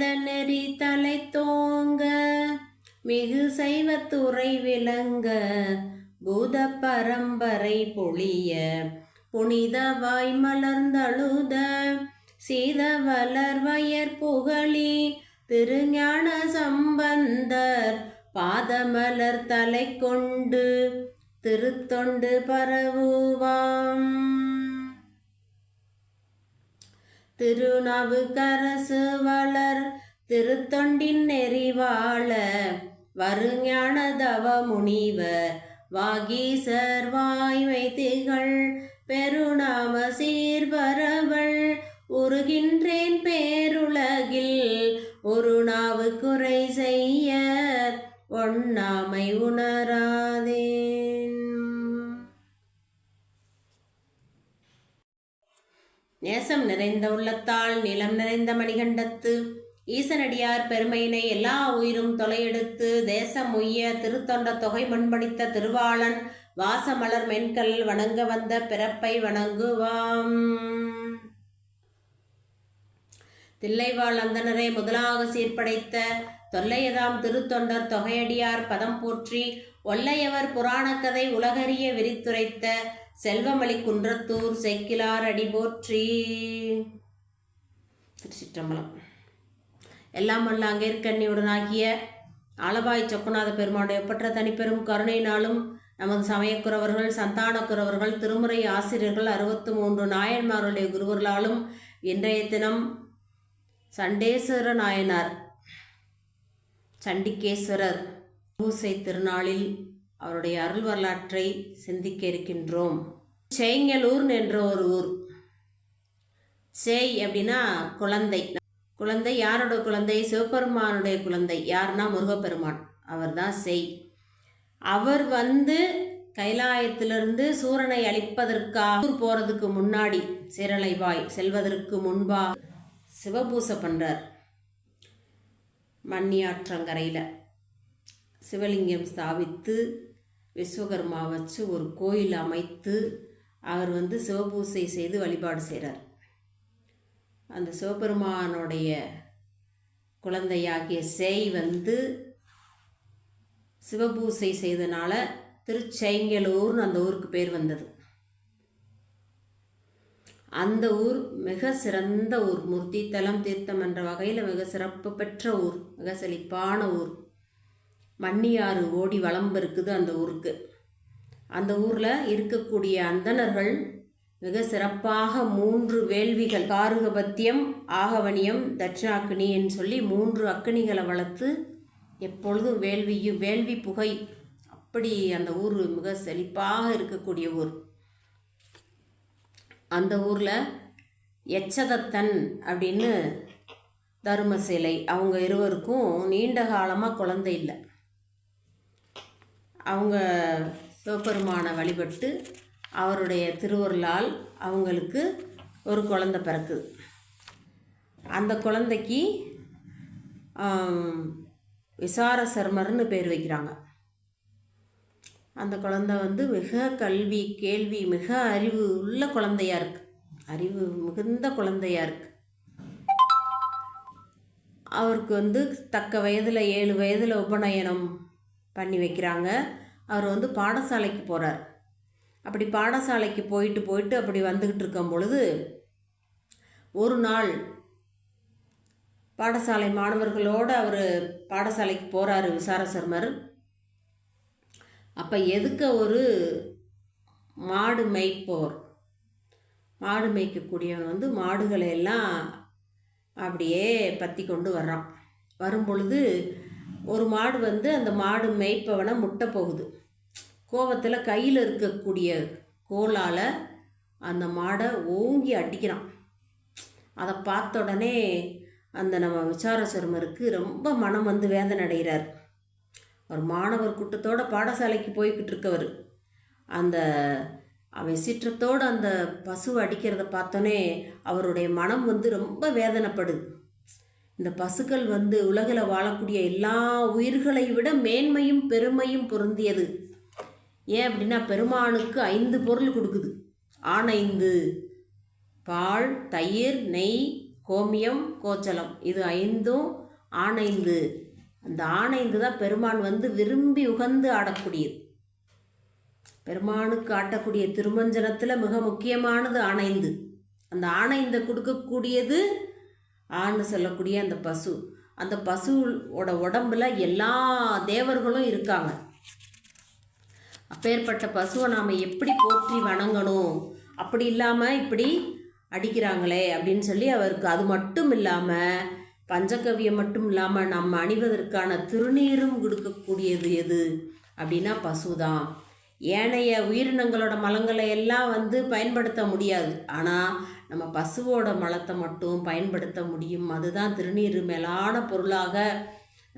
வேத நெறி தலை தோங்க மிகு சைவத்துறை விளங்க பூத பரம்பரை பொழிய புனிதவாய் மலர்ந்தழுத சீத வளர்வயற் புகழி திருஞான சம்பந்தர் பாதமலர் தலை கொண்டு திருத்தொண்டு பரவுவாம். திருநவுக்கரசு வளர் திருத்தொண்டின் நெறிவாழ வருஞான தவ முனிவர் வாகீசர் வாய்மை திகழ் பெருநாம சீர்பரவள் உருகின்றேன் பேருலகில் ஒரு நாவு குறை செய்ய ஒண்ணாமை உணராதே. நேசம் நிறைந்த உள்ளத்தால் நிலம் நிறைந்த மணிகண்டத்து. ஈசனடியார் பெருமையினை எல்லா உயிரும் தொலையெடுத்து தேசம் உய்ய திருத்தொண்ட தொகை முன்படித்த திருவாளன் வாசமலர் மென்கல் வணங்க வந்த பிறப்பை வணங்குவாம். தில்லைவாழ் அந்தனரை முதலாக சீர்படைத்த தொல்லையதாம் திருத்தொண்டர் தொகையடியார் பதம் போற்றி ஒல்லையவர் புராணக்கதை உலகறிய விரித்துரைத்த செல்வமளி குன்றத்தூர் செக்கிலார் அடிபோற்றி திருச்சிற்றம்பலம். எல்லாம் வல்ல அங்கேற்கண்ணியுடனாகிய ஆலபாய் சொக்குநாத பெருமானுடைய ஒப்பற்ற தனிப்பெரும் கருணையினாலும் நமது சமயக்குறவர்கள் சந்தானக்குறவர்கள் திருமுறை ஆசிரியர்கள் அறுபத்து மூன்று நாயன்மாருடைய குருவர்களாலும் இன்றைய தினம் சண்டேஸ்வர நாயனார் சண்டிகேஸ்வரர் பூசை திருநாளில் அவருடைய அருள் வரலாற்றை சிந்திக்க இருக்கின்றோம். செய்யலூர் என்ற ஒரு ஊர். செய் அப்படின்னா குழந்தை. குழந்தை யாரோட குழந்தை? சிவபெருமானுடைய குழந்தை. யாருன்னா முருகப்பெருமான். அவர் தான் செய். அவர் வந்து கைலாயத்திலிருந்து சூரனை அழிப்பதற்காக போகிறதுக்கு முன்னாடி சீரலைவாய் செல்வதற்கு முன்பாக சிவபூசை பண்ணுறார் மண்ணியாற்றங்கரையில் சிவலிங்கம் ஸ்தாபித்து விஸ்வகர்மா வச்சு ஒரு கோயில் அமைத்து அவர் வந்து சிவபூசை செய்து வழிபாடு செய்கிறார் அந்த சிவபெருமானுடைய குழந்தையாகிய சேய் வந்து சிவபூசை செய்தனால திருச்செங்கலூர்னு அந்த ஊருக்கு பேர் வந்தது. அந்த ஊர் மிக சிறந்த ஊர். மூர்த்தி தலம் தீர்த்தம் என்ற வகையில் மிக சிறப்பு பெற்ற ஊர் மிக செழிப்பான ஊர். மன்னியாறு ஓடி வளம் இருக்குது அந்த ஊருக்கு. அந்த ஊரில் இருக்கக்கூடிய அந்தணர்கள் மிக சிறப்பாக மூன்று வேள்விகள் காருகபத்தியம் ஆகவனியம் தட்சிணாக்கினின்னு சொல்லி மூன்று அக்கினிகளை வளர்த்து எப்பொழுதும் வேள்வியும் வேள்வி புகை. அப்படி அந்த ஊர் மிக செழிப்பாக இருக்கக்கூடிய ஊர். அந்த ஊரில் எச்சதத்தன் அப்படின்னு தருமசிலை. அவங்க இருவருக்கும் நீண்ட காலமாக குழந்தை இல்லை. அவங்க சிவபெருமானை வழிபட்டு அவருடைய திருவருளால் அவங்களுக்கு ஒரு குழந்தை பிறக்குது. அந்த குழந்தைக்கு விசார சர்மர்னு பேர் வைக்கிறாங்க. அந்த குழந்தை வந்து மிக கல்வி கேள்வி மிக அறிவு உள்ள குழந்தையாக இருக்குது அறிவு மிகுந்த குழந்தையாக இருக்குது அவருக்கு வந்து தக்க வயதில் ஏழு வயதில் உபநயனம் பண்ணி வைக்கிறாங்க. அவர் வந்து பாடசாலைக்கு போகிறார் அப்படி பாடசாலைக்கு போயிட்டு போயிட்டு அப்படி வந்துக்கிட்டு இருக்கும் பொழுது ஒரு நாள் பாடசாலை மாணவர்களோடு அவர் பாடசாலைக்கு போகிறாரு விசாரசர்மர் அப்போ எதுக்க ஒரு மாடு மேய்ப்போர்? மாடு மேய்க்கக்கூடியவன் வந்து மாடுகளை எல்லாம் அப்படியே பற்றி கொண்டு வர்றான். வரும் பொழுது ஒரு மாடு வந்து அந்த மாடு மேய்ப்பவனை முட்டை போகுது. கோவத்தில் கையில் இருக்கக்கூடிய கோலால் அந்த மாடை ஓங்கி அடிக்கிறான். அதை பார்த்த உடனே அந்த நம்ம விசார சர்மருக்கு ரொம்ப மனம் வந்து வேதனை அடைகிறார். ஒரு மாணவர் கூட்டத்தோட பாடசாலைக்கு போய்கிட்டு இருக்கவர். அந்த அவன் சீற்றத்தோடு அந்த பசு அடிக்கிறத பார்த்தோன்னே அவருடைய மனம் வந்து ரொம்ப வேதனைப்படுது. இந்த பசுக்கள் வந்து உலகில் வாழக்கூடிய எல்லா உயிர்களை விட மேன்மையும் பெருமையும் பொருந்தியது. ஏன் அப்படின்னா பெருமானுக்கு ஐந்து பொருள் கொடுக்குது. ஆணைந்து பால் தயிர் நெய் கோமியம் கோச்சலம். இது ஐந்தும் ஆணைந்து அந்த ஆணைந்து தான் பெருமான் வந்து விரும்பி உகந்து ஆடக்கூடியது. பெருமானுக்கு ஆட்டக்கூடிய திருமஞ்சனத்தில் மிக முக்கியமானது ஆணைந்து அந்த ஆணைந்து கொடுக்கக்கூடியது ஆண் சொல்லக்கூடிய அந்த பசு. அந்த பசுவோட உடம்புல எல்லா தேவர்களும் இருக்காங்க. அப்பேற்பட்ட பசுவை நாம் எப்படி போற்றி வணங்கணும்? அப்படி இல்லாமல் இப்படி அடிக்கிறாங்களே அப்படின்னு சொல்லி அவருக்கு அது மட்டும் இல்லாமல் பஞ்சகவியம் மட்டும் இல்லாமல் நம்ம அணிவதற்கான திருநீரும் கொடுக்கக்கூடியது எது? அப்படின்னா பசு தான் ஏனைய உயிரினங்களோட மலங்களை எல்லாம் வந்து பயன்படுத்த முடியாது. ஆனால் நம்ம பசுவோட மலத்தை மட்டும் பயன்படுத்த முடியும். அதுதான் திருநீர் மேலான பொருளாக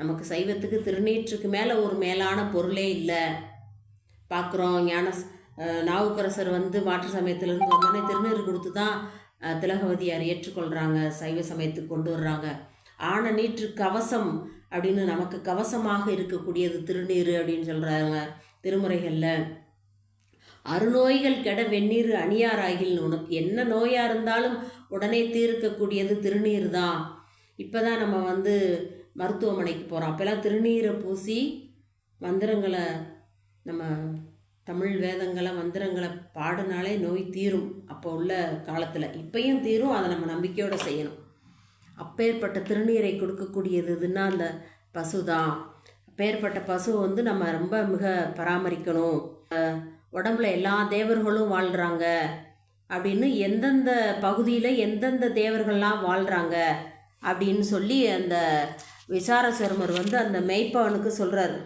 நமக்கு சைவத்துக்கு திருநீற்றுக்கு மேலே ஒரு மேலான பொருளே இல்லை. பார்க்குறோம் ஞான நாவுக்கரசர் வந்து மாற்று சமயத்திலேருந்து வந்தோடனே திருநீர் கொடுத்து தான் திலகவதியார் ஏற்றுக்கொள்கிறாங்க சைவ சமயத்துக்கு கொண்டு வர்றாங்க. ஆன நீற்று கவசம் அப்படின்னு நமக்கு கவசமாக இருக்கக்கூடியது திருநீர் அப்படின்னு சொல்கிறாங்க திருமுறைகளில். அருநோய்கள் கெட வெந்நீர் அணியாராகில் உனக்கு என்ன நோயாக இருந்தாலும் உடனே தீர்க்கக்கூடியது திருநீர் தான். இப்போ தான் நம்ம வந்து மருத்துவமனைக்கு போகிறோம் அப்போல்லாம் திருநீரை பூசி மந்திரங்களை நம்ம தமிழ் வேதங்களை மந்திரங்களை பாடினாலே நோய் தீரும் அப்போ உள்ள காலத்தில். இப்பையும் தீரும் அதை நம்ம நம்பிக்கையோடு செய்யணும். அப்பேற்பட்ட திருநீரை கொடுக்கக்கூடியது இதுன்னா அந்த பசு தான். அப்பேற்பட்ட பசு வந்து நம்ம ரொம்ப மிக பராமரிக்கணும். உடம்புல எல்லா தேவர்களும் வாழ்கிறாங்க அப்படின்னு எந்தெந்த பகுதியில் எந்தெந்த தேவர்கள்லாம் வாழ்கிறாங்க அப்படின்னு சொல்லி அந்த விசாரசர்மர் வந்து அந்த மெய்ப்பவனுக்கு சொல்கிறார்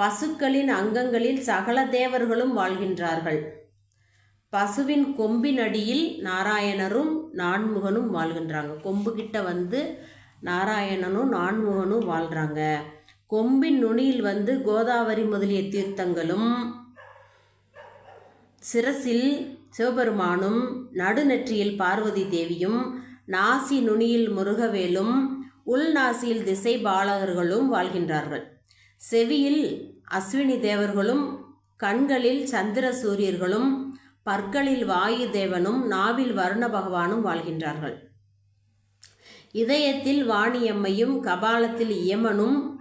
பசுக்களின் அங்கங்களில் சகல தேவர்களும் வாழ்கின்றார்கள். பசுவின் கொம்பின் அடியில் நாராயணரும் நான்முகனும் வாழ்கின்றாங்க. கொம்புக்கிட்ட வந்து நாராயணனும் நான்முகனும் வாழ்கிறாங்க கொம்பின் நுனியில் வந்து கோதாவரி முதலிய தீர்த்தங்களும் சிரசில் சிவபெருமானும் நடுநெற்றியில் பார்வதி தேவியும் நாசி நுனியில் முருகவேலும் உள்நாசியில் திசை பாலகர்களும் வாழ்கின்றார்கள். செவியில் அஸ்வினி தேவர்களும் கண்களில் சந்திர சூரியர்களும் பற்களில் வாயு தேவனும் நாவில் வருண பகவானும் வாழ்கின்றார்கள். இதயத்தில் வாணியம்மையும் கபாலத்தில்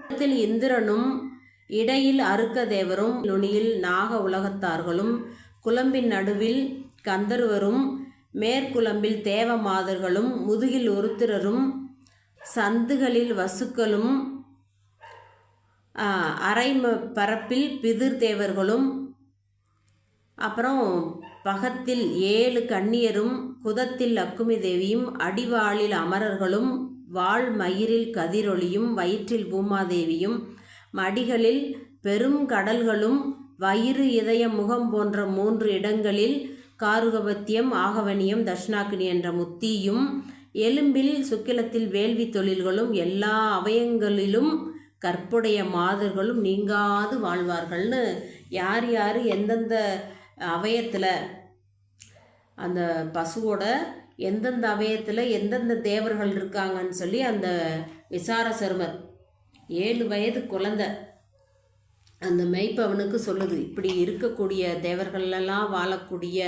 இடத்தில் இந்திரனும் இடையில் அருக்க தேவரும் நுனியில் நாக உலகத்தார்களும் குழம்பின் நடுவில் கந்தர்வரும் மேற்குழம்பில் தேவ மாதர்களும் முதுகில் ஒருத்திரரும் சந்துகளில் வசுக்களும் அரை பரப்பில் பிதிர் தேவர்களும் அப்புறம் பகத்தில் ஏழு கண்ணியரும் குதத்தில் லக்குமி தேவியும் அடிவாளில் அமரர்களும் வாழ் மயிரில் கதிரொளியும் வயிற்றில் பூமாதேவியும் மடிகளில் பெரும் கடல்களும் வயிறு இதய முகம் போன்ற மூன்று இடங்களில் காருகபத்தியம் ஆகவனியம் தட்சிணாக்கினி என்ற முத்தியும் எலும்பில் சுக்கிலத்தில் வேள்வி தொழில்களும் எல்லா அவயங்களிலும் கற்புடைய மாதர்களும் நீங்காது வாழ்வார்கள்னு யார் யார் எந்தெந்த அவயத்தில் அந்த பசுவோட எந்தெந்த அவயத்தில் எந்தெந்த தேவர்கள் இருக்காங்கன்னு சொல்லி அந்த விசார சருமர் ஏழு வயது குழந்த அந்த மெய்ப்பவனுக்கு சொல்லுது. இப்படி இருக்கக்கூடிய தேவர்களெல்லாம் வாழக்கூடிய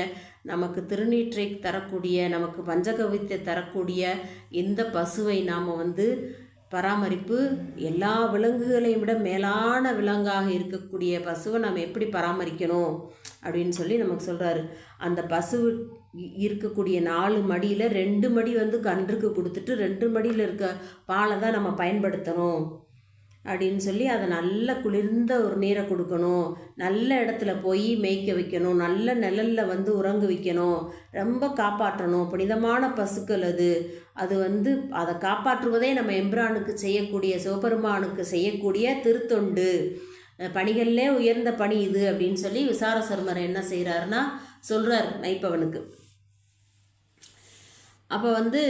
நமக்கு திருநீற்றை தரக்கூடிய நமக்கு பஞ்சகவித்தை தரக்கூடிய இந்த பசுவை நாம் வந்து பராமரிப்பு எல்லா விலங்குகளையும் விட மேலான விலங்காக இருக்கக்கூடிய பசுவை நாம் எப்படி பராமரிக்கணும்? அப்படின்னு சொல்லி நமக்கு சொல்கிறாரு அந்த பசு இருக்கக்கூடிய நாலு மடியில் ரெண்டு மடி வந்து கன்றுக்கு கொடுத்துட்டு ரெண்டு மடியில் இருக்க பாலை தான் நம்ம பயன்படுத்தணும். அப்படின்னு சொல்லி அதை நல்ல குளிர்ந்த ஒரு நீரை கொடுக்கணும். நல்ல இடத்துல போய் மேய்க்க வைக்கணும். நல்ல நிழலில் வந்து உறங்கு வைக்கணும். ரொம்ப காப்பாற்றணும். புனிதமான பசுக்கள் அது. அது வந்து அதை காப்பாற்றுவதே நம்ம எம்பிரானுக்கு செய்யக்கூடிய சிவபெருமானுக்கு செய்யக்கூடிய திருத்தொண்டு. பணிகள்லே உயர்ந்த பணி இது அப்படின்னு சொல்லி விசார சர்மர் என்ன செய்கிறாருன்னா சொல்கிறார் மெய்ப்பவனுக்கு. அப்போ வந்து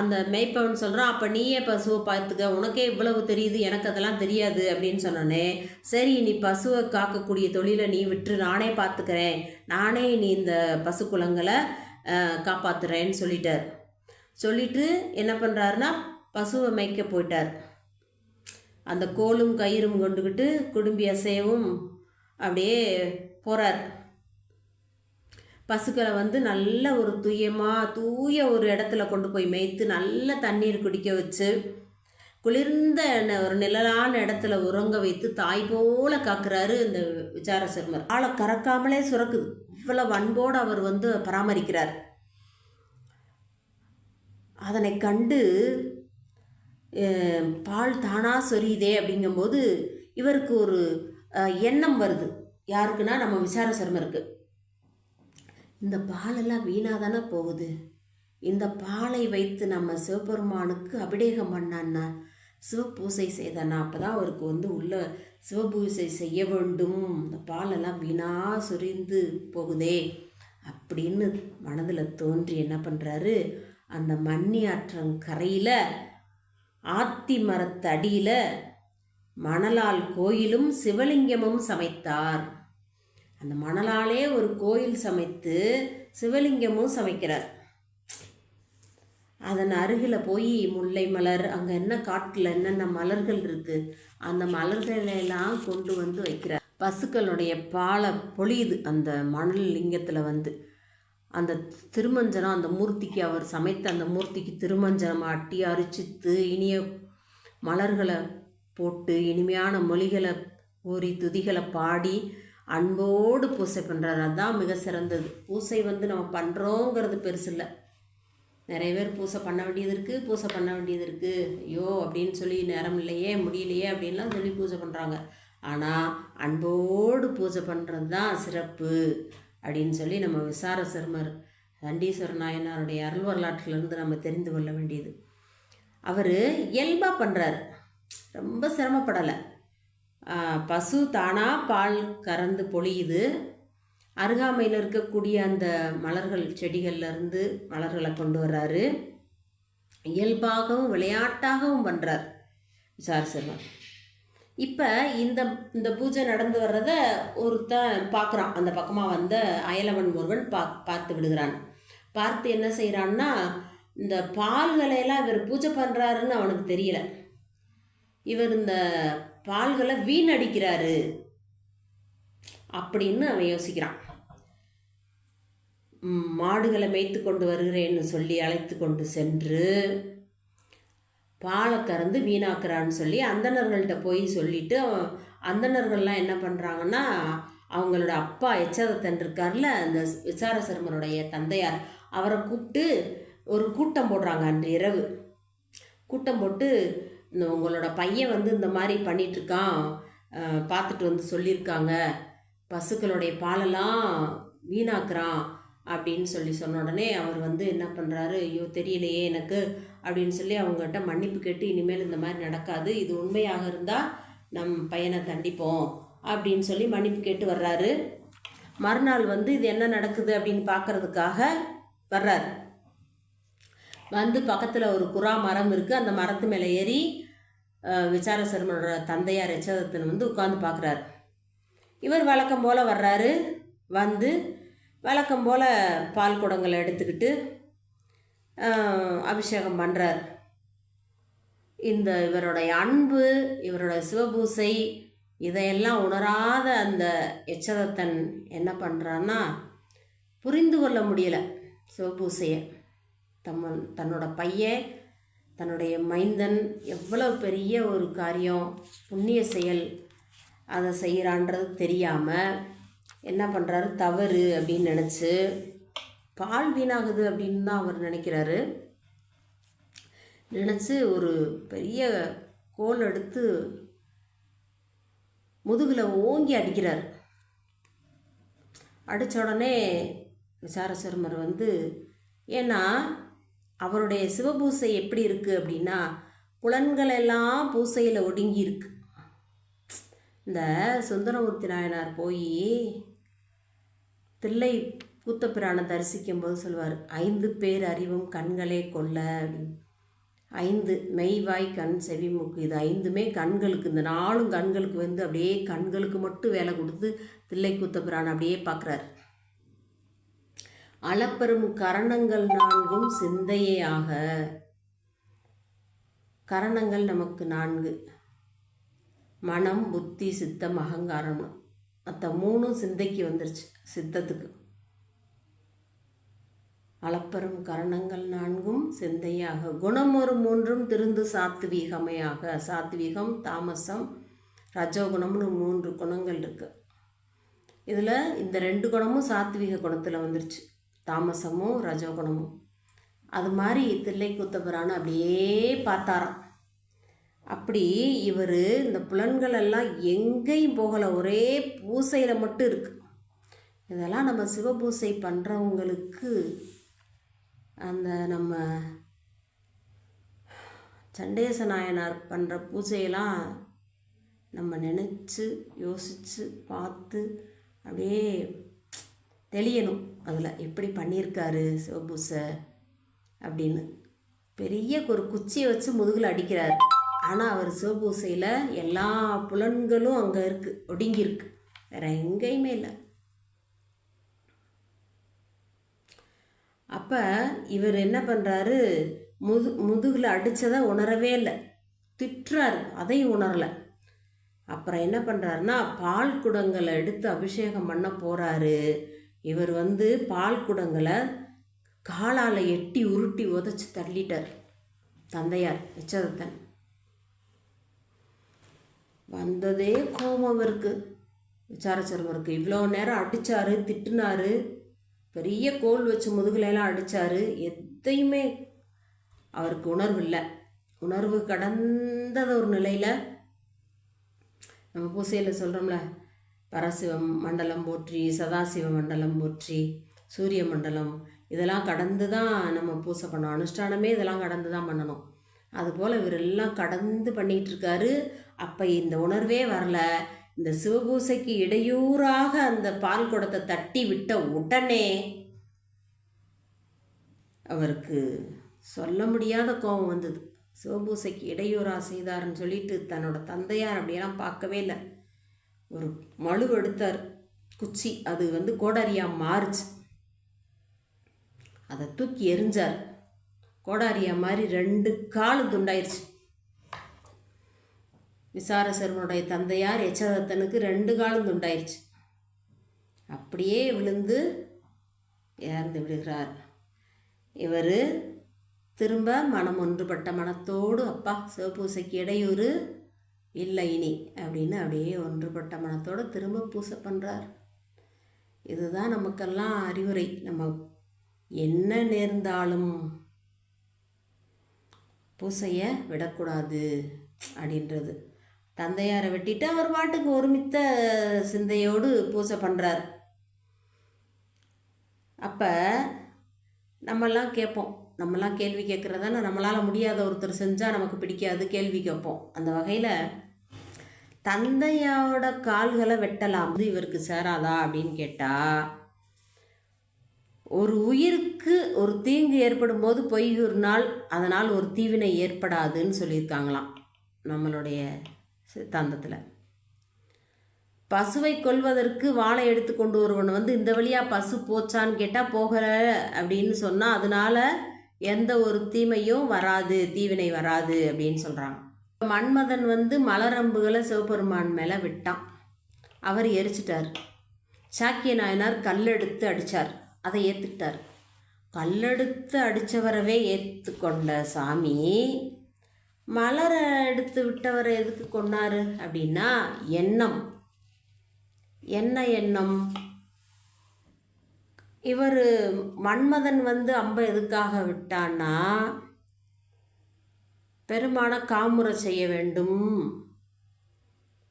அந்த மேய்ப்பவன் சொல்கிறான் அப்போ நீயே பசுவை பார்த்துக்க உனக்கே இவ்வளவு தெரியுது எனக்கு அதெல்லாம் தெரியாது அப்படின்னு சொன்னோன்னே சரி நீ பசுவை காக்கக்கூடிய தொழிலை நீ விட்டு நானே பார்த்துக்கிறேன் நானே நீ இந்த பசு குளங்களை காப்பாற்றுறேன்னு சொல்லிட்டார். சொல்லிட்டு என்ன பண்ணுறாருன்னா பசுவை மேய்க்க போயிட்டார். அந்த கோலும் கயிறும் கொண்டுக்கிட்டு குடும்பி அசையவும் அப்படியே போகிறார் பசுக்களை வந்து நல்ல ஒரு தூயமாக தூய ஒரு இடத்துல கொண்டு போய் மேய்த்து நல்ல தண்ணீர் குடிக்க வச்சு குளிர்ந்த ஒரு நிழலான இடத்துல உறங்க வைத்து தாய் போல காக்குறாரு இந்த விசார சர்மர். ஆளை கறக்காமலே சுரக்குது. இவ்வளவு அன்போடு அவர் வந்து பராமரிக்கிறார். அதனை கண்டு பால் தானா சொரியுதே அப்படிங்கும்போது இவருக்கு ஒரு எண்ணம் வருது. யாருக்குன்னா நம்ம விசார சர்மருக்கு இந்த பாலெல்லாம் வீணாக தானே போகுது? இந்த பாலை வைத்து நம்ம சிவபெருமானுக்கு அபிடேகம் பண்ணான்னா சிவபூசை செய்தானா அப்போ தான் அவருக்கு வந்து உள்ள சிவபூசை செய்ய வேண்டும். இந்த பாலெல்லாம் வீணாக சொரிந்து போகுதே அப்படின்னு மனதில் தோன்றி என்ன பண்ணுறாரு அந்த மண்ணி ஆற்றங்கரையில் ஆத்தி மரத்தடியில் மணலால் கோயிலும் சிவலிங்கமும் சமைத்தார். அந்த மணலாலே ஒரு கோயில் சமைத்து சிவலிங்கமும் சமைக்கிறார். அதன் அருகில் போய் முல்லை மலர் அங்கே என்ன காட்டில் என்னென்ன மலர்கள் இருக்குது அந்த மலர்களெல்லாம் கொண்டு வந்து வைக்கிறார். பசுக்களுடைய பாலை பொழியுது அந்த மணல் லிங்கத்தில் வந்து. அந்த திருமஞ்சனம் அந்த மூர்த்திக்கு அவர் சமைத்த அந்த மூர்த்திக்கு திருமஞ்சனம் அட்டி அரிச்சித்து இனிய மலர்களை போட்டு இனிமையான மொழிகளை கூறி துதிகளை பாடி அன்போடு பூசை பண்ணுறாரு அதுதான் மிக சிறந்தது. பூசை வந்து நம்ம பண்ணுறோங்கிறது பெருசு இல்லை. நிறைய பேர் பூசை பண்ண வேண்டியது இருக்குது பூசை பண்ண வேண்டியது இருக்குது ஐயோ அப்படின்னு சொல்லி நேரம் இல்லையே முடியலையே அப்படின்லாம் சொல்லி பூஜை பண்ணுறாங்க ஆனால் அன்போடு பூஜை பண்ணுறது தான் சிறப்பு. அப்படின்னு சொல்லி நம்ம விசார சர்மர் தண்டீஸ்வர நாயனாருடைய அருள் வரலாற்றிலிருந்து நம்ம தெரிந்து கொள்ள வேண்டியது. அவர் இயல்பாக பண்ணுறாரு ரொம்ப சிரமப்படலை. பசு தானாக பால் கறந்து பொழியுது. அருகாமையில் இருக்கக்கூடிய அந்த மலர்கள் செடிகள்லேருந்து மலர்களை கொண்டு வர்றாரு. இயல்பாகவும் விளையாட்டாகவும் பண்ணுறார் விசார சர்மர். இப்போ இந்த இந்த பூஜை நடந்து வர்றத ஒருத்தன் பார்க்குறான் அந்த பக்கமாக வந்த அயலவன் ஒருவன் பா பார்த்து விடுகிறான். பார்த்து என்ன செய்கிறான்னா இந்த பால்களையெல்லாம் இவர் பூஜை பண்ணுறாருன்னு அவனுக்கு தெரியல. இவர் இந்த பால்களை வீணடிக்கிறாரு அப்படின்னு அவன் யோசிக்கிறான். மாடுகளை மேய்த்து கொண்டு வருகிறேன்னு சொல்லி அழைத்து கொண்டு சென்று பாலை கறந்து வீணாக்குறான்னு சொல்லி அந்தணர்கள்ட்ட போய் சொல்லிவிட்டு அந்தணர்கள்லாம் என்ன பண்ணுறாங்கன்னா அவங்களோட அப்பா எச்சதத்தன் இருக்கார்ல அந்த விசார சர்மருடைய தந்தையார் அவரை கூப்பிட்டு ஒரு கூட்டம் போடுறாங்க அன்று இரவு. கூட்டம் போட்டு உங்களோட பையன் வந்து இந்த மாதிரி பண்ணிகிட்ருக்கான் பார்த்துட்டு வந்து சொல்லியிருக்காங்க. பசுக்களுடைய பாலெல்லாம் வீணாக்குறான் அப்படின்னு சொல்லி சொன்ன உடனே அவர் வந்து என்ன பண்ணுறாரு ஐயோ தெரியலையே எனக்கு. அப்படின்னு சொல்லி அவங்ககிட்ட மன்னிப்பு கேட்டு இனிமேல் இந்த மாதிரி நடக்காது. இது உண்மையாக இருந்தால் நம் பையனை தண்டிப்போம் அப்படின்னு சொல்லி மன்னிப்பு கேட்டு வர்றாரு. மறுநாள் வந்து இது என்ன நடக்குது அப்படின்னு பார்க்குறதுக்காக வர்றார். வந்து பக்கத்தில் ஒரு குரா மரம் இருக்குது அந்த மரத்து மேலே ஏறி விசார சர்மனோட தந்தையார் எச்சதத்தன் வந்து உட்காந்து பார்க்குறாரு. இவர் வழக்கம் போல் வர்றாரு. வந்து வழக்கம் போல் பால் குடங்களை எடுத்துக்கிட்டு அபிஷேகம் பண்ணுறார் இந்த இவருடைய அன்பு இவரோட சிவபூசை இதையெல்லாம் உணராத அந்த எச்சதத்தன் என்ன பண்ணுறான்னா புரிந்து கொள்ள முடியலை சிவபூசையை. தம்மன் தன்னோட பையன் தன்னுடைய மைந்தன் எவ்வளோ பெரிய ஒரு காரியம் புண்ணிய செயல் அதை செய்கிறான்றது தெரியாமல் என்ன பண்ணுறாரு தவறு அப்படின்னு நினச்சி பால் வீணாகுது அப்படின்னு தான் அவர் நினைக்கிறாரு. நினச்சி ஒரு பெரிய கோல் எடுத்து முதுகில் ஓங்கி அடிக்கிறார். அடித்த உடனே விசாரசர்மர் வந்து ஏன்னா அவருடைய சிவபூசை எப்படி இருக்குது அப்படின்னா புலன்களெல்லாம் பூசையில் ஒடுங்கி இருக்கு. இந்த சுந்தரமூர்த்தி நாயனார் போய் தில்லை கூத்தப்பிரானை தரிசிக்கும் போது சொல்வார் ஐந்து பேர் அறிவும் கண்களே கொல்ல ஐந்து மெய்வாய் கண் செவி மூக்கு இது ஐந்துமே கண்களுக்கு இந்த நாலும் கண்களுக்கு வந்து அப்படியே கண்களுக்கு மட்டும் வேலை கொடுத்து தில்லை கூத்தப்பிரான் அப்படியே பார்க்குறாரு அளப்பெரும் கரணங்கள் நான்கும் சிந்தையே ஆக கரணங்கள் நமக்கு நான்கு மனம் புத்தி சித்தம் அகங்காரம் மற்ற மூணும் சிந்தைக்கு வந்துருச்சு சித்தத்துக்கு. அளப்பெரும் கரணங்கள் நான்கும் சிந்தையாக. குணம் ஒரு மூன்றும் திருந்து சாத்வீகமையாக. சாத்வீகம் தாமசம் ரஜோகுணம்னு மூன்று குணங்கள் இருக்குது இதில் இந்த ரெண்டு குணமும் சாத்வீக குணத்தில் வந்துருச்சு. தாமசமும் ரஜோகுணமும் அது மாதிரி தில்லை குத்தபுரான அப்படியே பார்த்தாராம். அப்படி இவர் இந்த புலன்கள் எல்லாம் எங்கேயும் போகலை. ஒரே பூசையில் மட்டும் இருக்குது இதெல்லாம் நம்ம சிவபூசை பண்ணுறவங்களுக்கு அந்த நம்ம சண்டேச நாயனார் பண்ணுற பூஜையெல்லாம் நம்ம நினச்சி யோசித்து பார்த்து அப்படியே தெளியணும். அதில் எப்படி பண்ணியிருக்காரு சிவபூசை அப்படின்னு. பெரிய ஒரு குச்சியை வச்சு முதுகில் அடிக்கிறார். ஆனால் அவர் சிவபூசையில் எல்லா புலன்களும் அங்கே இருக்குது ஒடுங்கியிருக்கு. வேறு எங்கேயுமே இல்லை. அப்போ இவர் என்ன பண்ணுறாரு முது முதுகில் அடித்ததை உணரவே இல்லை. திட்டுறாரு. அதையும் உணரலை. அப்புறம் என்ன பண்ணுறாருன்னா பால் குடங்களை எடுத்து அபிஷேகம் பண்ண போகிறாரு இவர் வந்து பால் குடங்களை காலால் எட்டி உருட்டி உதச்சி தள்ளிட்டார். தந்தையார் எச்சதத்தன் வந்ததே கோபம் இருக்குது விசாரச்சர்மருக்கு. இவ்வளோ நேரம் அடித்தார் திட்டுனாரு. பெரிய கோல் வச்சு முதுகுலையெல்லாம் அடித்தார் எதையுமே அவருக்கு உணர்வு இல்லை. உணர்வு கடந்தத ஒரு நிலையில் நம்ம பூசையில் சொல்கிறோம்ல பரசிவம் மண்டலம் போற்றி சதாசிவ மண்டலம் போற்றி சூரிய மண்டலம் இதெல்லாம் கடந்து தான் நம்ம பூசை பண்ணணும். அனுஷ்டானமே இதெல்லாம் கடந்து தான் பண்ணணும். அதுபோல் இவர் எல்லாம் கடந்து பண்ணிகிட்ருக்காரு அப்போ இந்த உணர்வே வரல. இந்த சிவபூசைக்கு இடையூறாக அந்த பால் குடத்தை தட்டி விட்ட உடனே அவருக்கு சொல்ல முடியாத கோபம் வந்தது. சிவபூசைக்கு இடையூறா செய்தார்னு சொல்லிட்டு தன்னோட தந்தையார் அப்படியெல்லாம் பார்க்கவே இல்லை. ஒரு மழு எடுத்தார். குச்சி அது வந்து கோடாரியாக மாறுச்சு. அதை தூக்கி எரிஞ்சார் கோடாரியா மாதிரி ரெண்டு கால் துண்டாயிருச்சு. விசாரசரனுடைய தந்தையார் எச்சதத்தனுக்கு ரெண்டு காலம் துண்டாயிருச்சு. அப்படியே விழுந்து இறந்து விடுகிறார். இவர் திரும்ப மனம் ஒன்றுபட்ட மனத்தோடு அப்பா சிவபூசைக்கு இடையூறு இல்லை இனி அப்படின்னு அப்படியே ஒன்றுபட்ட மனத்தோடு திரும்ப பூசை பண்ணுறார் இதுதான் நமக்கெல்லாம் அறிவுரை. நம்ம என்ன நேர்ந்தாலும் பூசையை விடக்கூடாது அப்படின்றது. தந்தையாரை வெட்டிட்டு அவர் பாட்டுக்கு ஒருமித்த சிந்தையோடு பூஜை பண்ணுறார் அப்போ நம்மெல்லாம் கேட்போம். நம்மலாம் கேள்வி கேட்குறதான நம்மளால் முடியாத ஒருத்தர் செஞ்சால் நமக்கு பிடிக்காது கேள்வி கேட்போம். அந்த வகையில் தந்தையோட கால்களை வெட்டலாம். இவருக்கு சேராதா அப்படின்னு கேட்டால் ஒரு உயிருக்கு ஒரு தீங்கு ஏற்படும் போது பொய்கூறினால் அதனால் ஒரு தீவினை ஏற்படாதுன்னு சொல்லியிருக்காங்களாம் நம்மளுடைய சித்தாந்தத்தில். பசுவை கொல்வதற்கு வாழை எடுத்து கொண்டு ஒருவன் வந்து இந்த வழியாக பசு போச்சான்னு கேட்டால் போகலை அப்படின்னு சொன்னால் அதனால் எந்த ஒரு தீமையும் வராது தீவினை வராது அப்படின்னு சொல்கிறாங்க மன்மதன் வந்து மலரம்புகளை சிவபெருமான் மேலே விட்டான். அவர் எரிச்சிட்டார். சாக்கிய நாயனார் கல்லெடுத்து அடித்தார் அதை ஏற்றுக்கிட்டார் கல்லெடுத்து அடித்தவரவே ஏற்றுக்கொண்ட சாமி மலரை எடுத்து விட்டவரை எதுக்கு கொண்டாரு அப்படின்னா எண்ணம். என்ன எண்ணம்? இவர் மன்மதன் வந்து அம்பை எதுக்காக விட்டான்னா பெருமான காமுறை செய்ய வேண்டும்.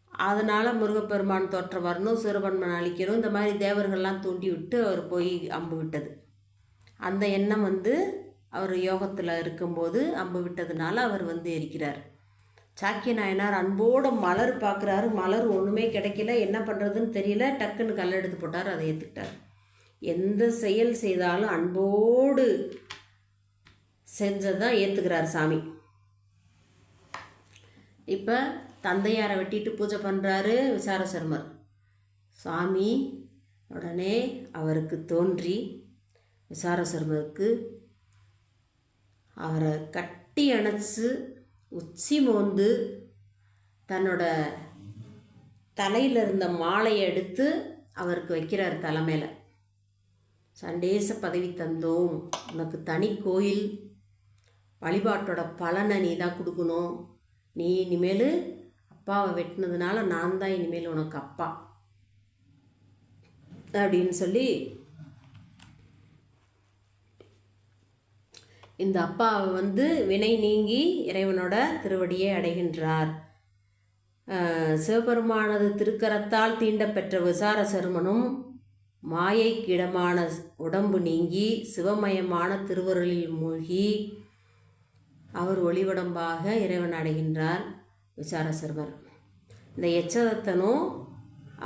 அதனால் முருகப்பெருமான் தோற்ற வரணும் சிறுபன்மன் அழிக்கணும் இந்த மாதிரி தேவர்கள்லாம் தூண்டி விட்டு அவர் போய் அம்பு விட்டது. அந்த எண்ணம் வந்து அவர் யோகத்தில் இருக்கும்போது அம்பு விட்டதுனால அவர் வந்து எரிக்கிறார். சாக்கிய நாயனார் அன்போடு மலர் பார்க்குறாரு. மலர் ஒன்றுமே கிடைக்கல. என்ன பண்ணுறதுன்னு தெரியல. டக்குன்னு கல் எடுத்து போட்டார். அதை ஏற்றுக்கிட்டார் எந்த செயல் செய்தாலும் அன்போடு செஞ்சதான் ஏற்றுக்கிறார் சாமி. இப்போ தந்தையாரை வெட்டிட்டு பூஜை பண்ணுறாரு விசாரசர்மர். சாமி உடனே அவருக்கு தோன்றி விசாரசர்மருக்கு அவரை கட்டி அணைச்சி உச்சி மோந்து தன்னோட தலையில் இருந்த மாலையை எடுத்து அவருக்கு வைக்கிறார் தலைமையில் சண்டேச பதவி தந்தோம். உனக்கு தனி கோயில். வழிபாட்டோட பலனை நீ தான் கொடுக்கணும். நீ இனிமேல் அப்பாவை வெட்டினதுனால நான் தான் இனிமேல் உனக்கு அப்பா. அப்படின்னு சொல்லி இந்த அப்பா வந்து வினை நீங்கி இறைவனோட திருவடியை அடைகின்றார். சிவபெருமானது திருக்கரத்தால் தீண்டப்பெற்ற விசார சருமனும் மாயைக்கிடமான உடம்பு நீங்கி சிவமயமான திருவருளில் மூழ்கி அவர் ஒளிவடம்பாக இறைவன் அடைகின்றார் விசாரசர்வர் இந்த எச்சதத்தனும்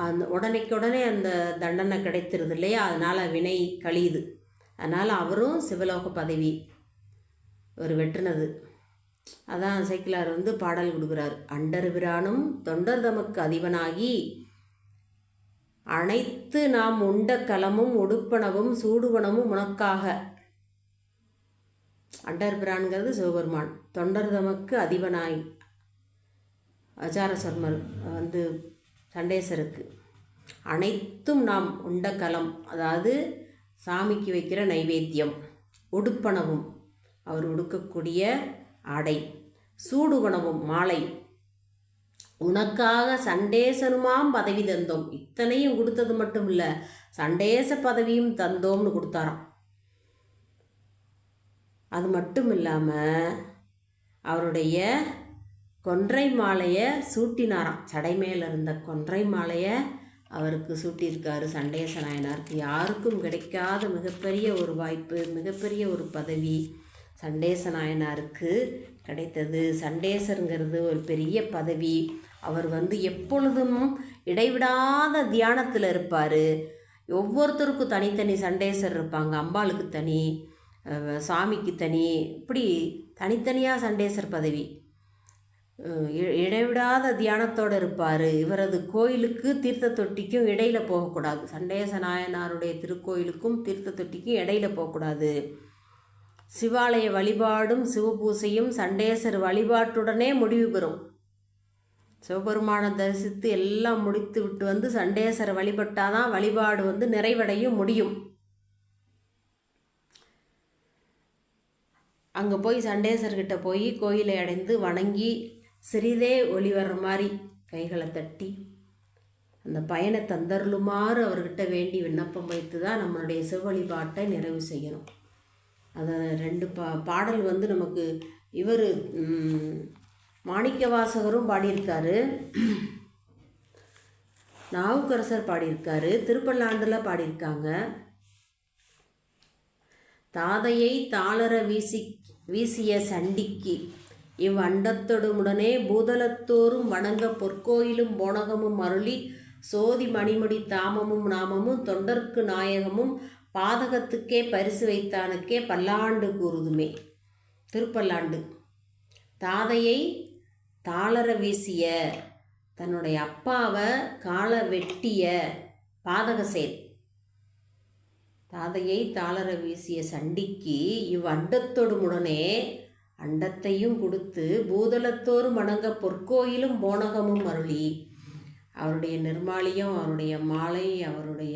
அந்த உடனேக்குடனே அந்த தண்டனை கிடைத்திருது இல்லையா? அதனால் வினை கழியுது. அதனால் அவரும் சிவலோக பதவி ஒரு வெட்டுனது. அதான் சைக்கிளார் வந்து பாடல் கொடுக்குறார். அண்டர் பிரானும் தொண்டர் தமக்கு அதிபனாகி அனைத்து நாம் உண்ட கலமும் உடுப்பனவும் சூடுவனமும் உனக்காக. அண்டர் பிரான்கிறது சிவபெருமான். தொண்டர் தமக்கு அதிபனாய். அஜார சர்மர் வந்து சண்டேசருக்கு. அனைத்தும் நாம் உண்ட கலம் அதாவது சாமிக்கு வைக்கிற நைவேத்தியம் உடுப்பனவும். அவர் உடுக்கக்கூடிய ஆடை. சூடு உணவும் மாலை. உனக்காக சண்டேசனுமாம் பதவி தந்தோம். இத்தனையும் கொடுத்தது மட்டும் இல்லை சண்டேச பதவியும் தந்தோம்னு கொடுத்தாராம். அது மட்டும் இல்லாமல் அவருடைய கொன்றை மாலையை சூட்டினாராம். சடை இருந்த கொன்றை மாலையை அவருக்கு சூட்டியிருக்காரு சண்டேச நாயனாருக்கு. யாருக்கும் கிடைக்காத மிகப்பெரிய ஒரு வாய்ப்பு மிகப்பெரிய ஒரு பதவி. சண்டேச நாயனாருக்கு கிடைத்தது. சண்டேசருங்கிறது ஒரு பெரிய பதவி. அவர் வந்து எப்பொழுதும் இடைவிடாத தியானத்தில் இருப்பார். ஒவ்வொருத்தருக்கும் தனித்தனி சண்டேசர் இருப்பாங்க. அம்பாளுக்கு தனி சாமிக்கு தனி. இப்படி தனித்தனியாக சண்டேசர் பதவி. இ- இடைவிடாத தியானத்தோடு இருப்பார். இவரது கோயிலுக்கு தீர்த்த தொட்டிக்கும் இடையில் போகக்கூடாது. சண்டேச நாயனாருடைய திருக்கோயிலுக்கும் தீர்த்த தொட்டிக்கும் இடையில போகக்கூடாது. சிவாலய வழிபாடும் சிவபூசையும் சண்டேசர் வழிபாட்டுடனே முடிவு பெறும். சிவபெருமானை தரிசித்து எல்லாம் முடித்து விட்டு வந்து சண்டேசரை வழிபட்டாதான் வழிபாடு வந்து நிறைவடையும் முடியும். அங்கே போய் சண்டேசர்கிட்ட போய் கோயிலை அடைந்து வணங்கி சிறிதே ஒளி வர்ற மாதிரி கைகளை தட்டி அந்த பயனை தந்தருளுமாறு அவர்கிட்ட வேண்டி விண்ணப்பம் வைத்து தான் நம்மளுடைய சிவ வழிபாட்டை நிறைவு செய்யணும். அதை ரெண்டு பா பாடல் வந்து நமக்கு இவர் மாணிக்க வாசகரும் பாடியிருக்காரு. நாவுக்கரசர் பாடியிருக்காரு. திருப்பல்லாண்டில் பாடியிருக்காங்க. தாதையை தாளர வீசி வீசிய சண்டிக்கு இவ் அண்டத்தொடுமுடனே பூதலத்தோறும் வணங்க பொற்கோயிலும் போனகமும் அருளி சோதி மணிமுடி தாமமும் நாமமும் தொண்டர்க்கு நாயகமும் பாதகத்துக்கே பரிசு வைத்தானுக்கே பல்லாண்டு கூறுதுமே. திருப்பல்லாண்டு. தாதையை தாளர வீசிய தன்னுடைய அப்பாவை கால வெட்டிய பாதக செயல் தாதையை தாளர வீசிய சண்டிக்கு இவ் அண்டத்தொடுமுடனே அண்டத்தையும் கொடுத்து பூதளத்தோறு வணங்க பொற்கோயிலும் போனகமும் அருளி. அவருடைய நிர்மாலியம் அவருடைய மாலை அவருடைய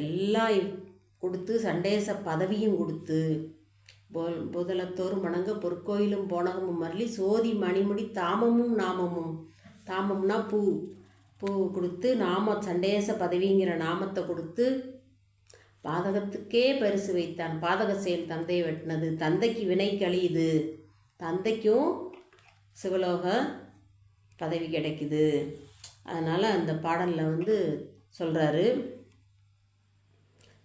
எல்லா கொடுத்து சண்டேச பதவியும் கொடுத்து போல் பூதலத்தோறும் வணங்க பொற்கோயிலும் போனகமும் அருளி சோதி மணிமுடி தாமமும் நாமமும். தாமம்னா பூ. பூ கொடுத்து நாம சண்டேச பதவிங்கிற நாமத்தை கொடுத்து பாதகத்துக்கே பரிசு வைத்தான். பாதக செயல் தந்தை வெட்டினது. தந்தைக்கு வினை கழியுது. தந்தைக்கும் சிவலோக பதவி கிடைக்குது. அதனால் அந்த பாடலில் வந்து சொல்கிறாரு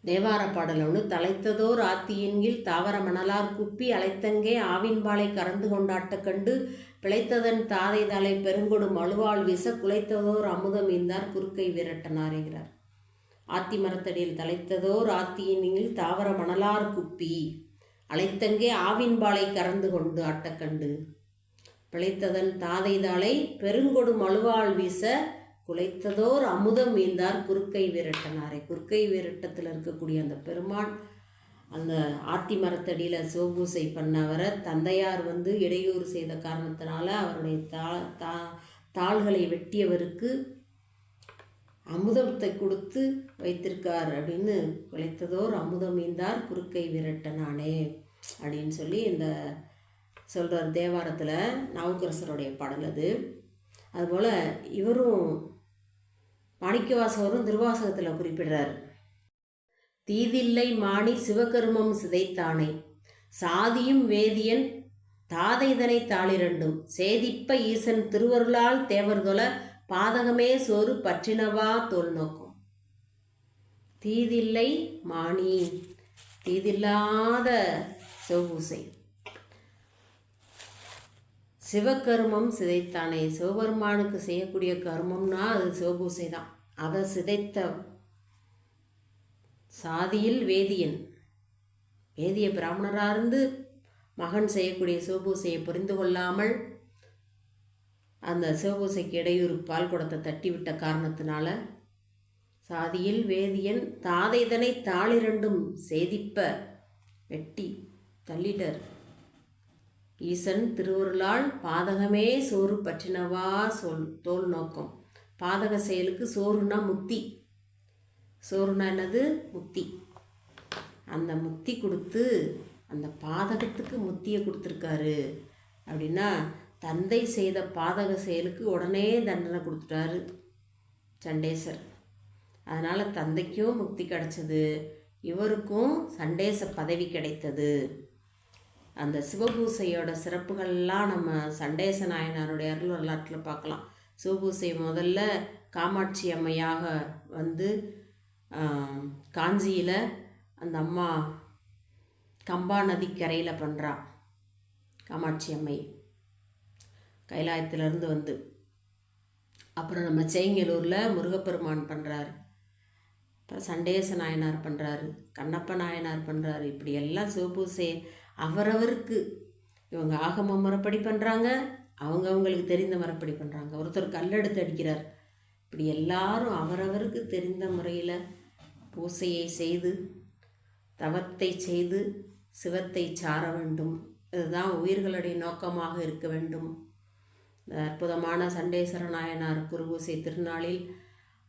தேவார பாடல் ஒன்று தலைத்ததோர் ஆத்தியின்கில் தாவர மணலார் குப்பி அலைத்தங்கே ஆவின்பாலை கறந்து கொண்டாட்ட கண்டு பிழைத்ததன் தாதை தலை பெருங்கொடும் அழுவாள் வீச குலைத்ததோர் அமுதம் இந்தார் குறுக்கை விரட்டனாருங்கிறார் ஆத்தி மரத்தடியில் தலைத்ததோர் ஆத்தியினில் தாவர மணலார் குப்பி அலைத்தங்கே ஆவின்பாலை கறந்து கொண்டு ஆட்டக்கண்டு பிழைத்ததன் தாதை தாளை பெருங்கொடும் அழுவாள் வீச குலைத்ததோர் அமுதம் மீந்தார் குறுக்கை வீரட்டனாரை. குறுக்கை விரட்டத்தில் இருக்கக்கூடிய அந்த பெருமான் அந்த ஆத்தி மரத்தடியில் சிவபூசை பண்ணவரை தந்தையார் வந்து இடையூறு செய்த காரணத்தினால அவருடைய தா தா தாள்களை வெட்டியவருக்கு அமுதத்தை கொடுத்து வைத்திருக்கார் அப்படின்னு குலைத்ததோர் அமுதம் மீந்தார் குறுக்கை விரட்டனானே அப்படின்னு சொல்லி இந்த சொல்கிறார் தேவாரத்தில் நாவுக்கரசருடைய பாடல் அது. அதுபோல் இவரும் மாணிக்கவாசகரும் திருவாசகத்தில் குறிப்பிடுறார். தீதில்லை மாணி சிவகருமம் சிதைத்தானே. சாதியும் வேதியன் தாதைதனை தாளிரண்டும். சேதிப்ப ஈசன் திருவருளால் தேவர்தொல பாதகமே சோறு பற்றினவா தோல் நோக்கும் தீதில்லை மாணி தீதில்லாத சிவபூசை சிவகருமம் சிதைத்தானே? சிவபெருமானுக்கு செய்யக்கூடிய கர்மம்னா அது சிவபூசை தான் அதை சிதைத்த சாதியில் வேதியன். வேதிய பிராமணராக இருந்து மகன் செய்யக்கூடிய சிவபூசையை புரிந்து கொள்ளாமல் அந்த சிவபூசைக்கு இடையூறு பால் குடத்தை தட்டிவிட்ட காரணத்தினால சாதியில் வேதியன் தாதைதனை தாளிரண்டும் செய்திப்ப வெட்டி தள்ளிட்டார். ஈசன் திருவருளால் பாதகமே சோறு பற்றினவா சொல் தோல் நோக்கம். பாதக செயலுக்கு சோறுனா முத்தி. சோறுனா என்னது? முத்தி. அந்த முத்தி கொடுத்து அந்த பாதகத்துக்கு முத்தியை கொடுத்துருக்காரு. அப்படின்னா தந்தை செய்த பாதக செயலுக்கு உடனே தண்டனை கொடுத்துட்டாரு சண்டேசர். அதனால் தந்தைக்கும் முக்தி கிடைச்சது இவருக்கும் சண்டேச பதவி கிடைத்தது. அந்த சிவபூசையோட சிறப்புகள்லாம் நம்ம சண்டேச நாயனாருடைய அருள் வரலாற்றில் பார்க்கலாம். சிவபூசை முதல்ல காமாட்சி அம்மையாக வந்து காஞ்சியில் அந்த அம்மா கம்பா நதிக்கரையில் பண்ணுறா காமாட்சி அம்மை. கைலாயத்திலேருந்து வந்து. அப்புறம் நம்ம சேங்கலூரில் முருகப்பெருமான் பண்ணுறாரு அப்புறம் சண்டேச நாயனார் பண்ணுறாரு கண்ணப்ப நாயனார் பண்ணுறாரு இப்படி எல்லாம் சிவபூசை அவரவருக்கு. இவங்க ஆகம முறைப்படி பண்ணுறாங்க அவங்க அவங்களுக்கு தெரிந்த முறைப்படி பண்ணுறாங்க ஒருத்தர் கல்லெடுத்து அடிக்கிறார். இப்படி எல்லாரும் அவரவருக்கு தெரிந்த முறையில் பூசையை செய்து தவத்தை செய்து சிவத்தை சார வேண்டும். இதுதான் உயிர்களுடைய நோக்கமாக இருக்க வேண்டும். அற்புதமான சண்டேஸ்வர நாயனார் குருபூசை திருநாளில்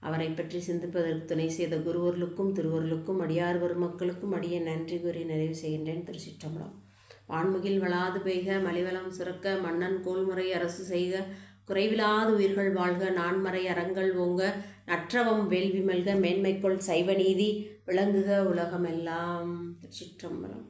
அவரை பற்றி சிந்திப்பதற்கு துணை செய்த குருவர்களுக்கும் திருவர்களுக்கும் அடியார் பெருமக்களுக்கும் அடிய நன்றி கூறி நிறைவு செய்கின்றேன். திருச்சிற்றம்பலம். வான்முகில் வளாது பெய்க மலிவளம் சுரக்க மன்னன் கோல்முறை அரசு செய்க குறைவிலாத உயிர்கள் வாழ்க நான்மறை அறங்கள் ஓங்க நற்றவம் வேள்வி மல்க மேன்மைக்குள் சைவ நீதி விளங்குக உலகமெல்லாம். திருச்சிற்றம்பலம்.